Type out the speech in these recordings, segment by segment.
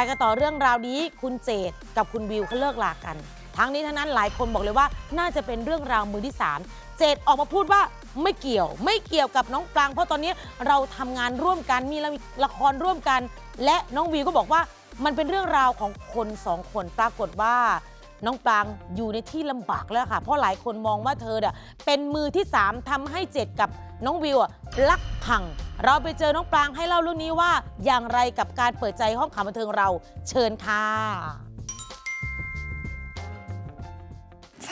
ไปกันต่อเรื่องราวนี้คุณเจดกับคุณวิวเขาเลิกลากัน ทั้งนี้ทั้งนั้นหลายคนบอกเลยว่าน่าจะเป็นเรื่องราวมือที่ 3 เจดออกมาพูดว่าไม่เกี่ยว ไม่เกี่ยวกับน้องปราง เพราะตอนนี้เราทำงานร่วมกันมีละครร่วมกัน และน้องวิวก็บอกว่ามันเป็นเรื่องราวของคนสองคนปรากฏว่าน้องปรางอยู่ในที่ลำบากแล้วค่ะ เพราะหลายคนมองว่าเธอเนี่ยเป็นมือที่ 3ทำให้เจดกับน้องวิวอะ ลักพัง เราไปเจอน้องปรางให้เล่าเรื่องนี้ว่า อย่างไรกับการเปิดใจห้องข่าวบันเทิงเราเชิญค่ะ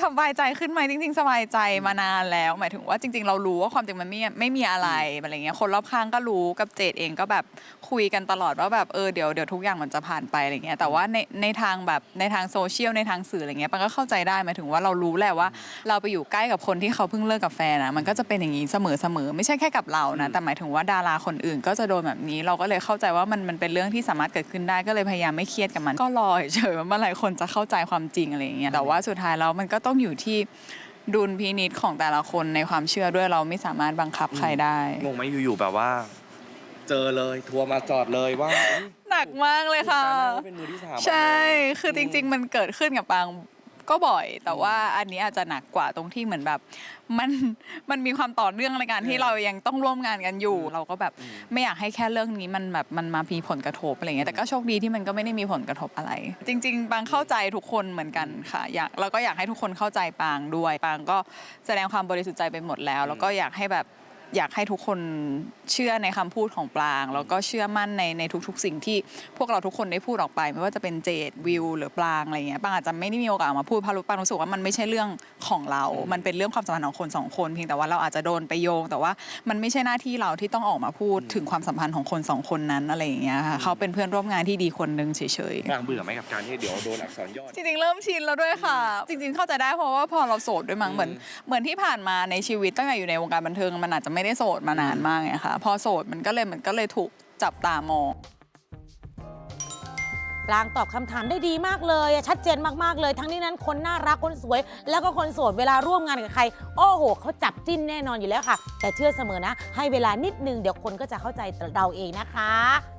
สบายใจขึ้นไหมจริง ๆ สบายใจมานานแล้ว หมายถึงว่าจริง ๆ เรารู้ว่าความจริงมันไม่ไม่มีอะไรอะไรเงี้ยคนรอบข้างก็รู้กับเจดเองก็แบบคุยกันตลอดว่าแบบเออเดี๋ยวเดี๋ยวทุกอย่างมันจะผ่านไปอะไรเงี้ยแต่ว่าในในทางแบบในทางโซเชียลในทางสื่ออะไรเงี้ยปันก็เข้าใจได้หมายถึงว่าเรารู้แหละว่า เราไปอยู่ใกล้กับคนที่เขาเพิ่งเลิกกับแฟนนะมันก็จะเป็นอย่างนี้เสมอเสมอไม่ใช่แค่กับเรานะแต่หมายถึงว่าดาราคนอื่นก็จะโดนแบบนี้ เราก็เลยเข้าใจว่ามันมันเป็นเรื่องที่สามารถเกิดขึ้นได้ก็เลยพยายามไม่เครียดกับมัน ก็รอเฉยๆว่าเมื่อไหร่คนจะเข้าใจความจริงอะไรอย่างเงี้ยแต่ว่าสุดท้ายแล้วมันก็ต้องอยู่ที่ดุลพินิจของแต่ละคนในความเชื่อด้วยเราไม่สามารถบังคับใครได้ งงไหมอยู่ๆแบบว่า เจอเลยทัวร์มาจอดเลยว่าหนักมากเลยค่ะ เป็นมือที่สามใช่ คือจริง ๆ มันเกิดขึ้นกับปาง ก็บ่อย แต่ว่าอันนี้อาจจะหนักกว่าตรงที่เหมือนแบบ มันมันมีความต่อเนื่องในการที่เรายังต้องร่วมงานกันอยู่ เราก็แบบไม่อยากให้แค่เรื่องนี้มันแบบมันมามีผลกระทบอะไรเงี้ยแต่ก็โชคดีที่มันก็ไม่ได้มีผลกระทบอะไร จริงๆปางเข้าใจทุกคนเหมือนกันค่ะ อยากแล้วก็อยากให้ทุกคนเข้าใจปางด้วยปางก็แสดงความบริสุทธิ์ใจไปหมดแล้ว แล้วก็อยากให้แบบ อยากให้ทุกคนเชื่อในคำพูดของปราง แล้วก็เชื่อมั่นในในทุกๆ สิ่งที่พวกเราทุกคนได้พูดออกไป ไม่ว่าจะเป็นเจดวิวหรือปรางอะไรเงี้ยปางอาจจะไม่ได้มีโอกาสออกมาพูดเพราะรู้ปางรู้สึกว่ามันไม่ใช่เรื่องของเรา มันเป็นเรื่องความสัมพันธ์ของคนสองคนเพียงแต่ว่าเราอาจจะโดนไปโยง แต่ว่ามันไม่ใช่หน้าที่เราที่ต้องออกมาพูดถึงความสัมพันธ์ของคนสองคนนั้นอะไรอย่างเงี้ยค่ะเขาเป็นเพื่อนร่วมงานที่ดีคนหนึ่งเฉยๆกลางเบื่อไหมกับการที่เดี๋ยวโดนอักษรย่อจริงๆเริ่มชินแล้วด้วยค่ะ จริง ๆ เข้าใจได้เพราะว่าพอเราโสดด้วยมั้งเหมือนเหมือนที่ผ่านมาในชีวิตตั้งแต่อยู่ในวงการบันเทิงมันอาจจะไม่ได้โสดมานานมากไงคะพอโสดมันก็เลยมันก็เลยถูกจับตามอง ปรางตอบคำถามได้ดีมากเลยอะชัดเจนมากๆเลย ทั้งนี้นั้นคนน่ารักคนสวย แล้วก็คนโสดเวลาร่วมงานกับใคร โอ้โหเขาจับจิ้นแน่นอนอยู่แล้วค่ะ แต่เชื่อเสมอนะ ให้เวลานิดนึงเดี๋ยวคนก็จะเข้าใจเราเองนะคะ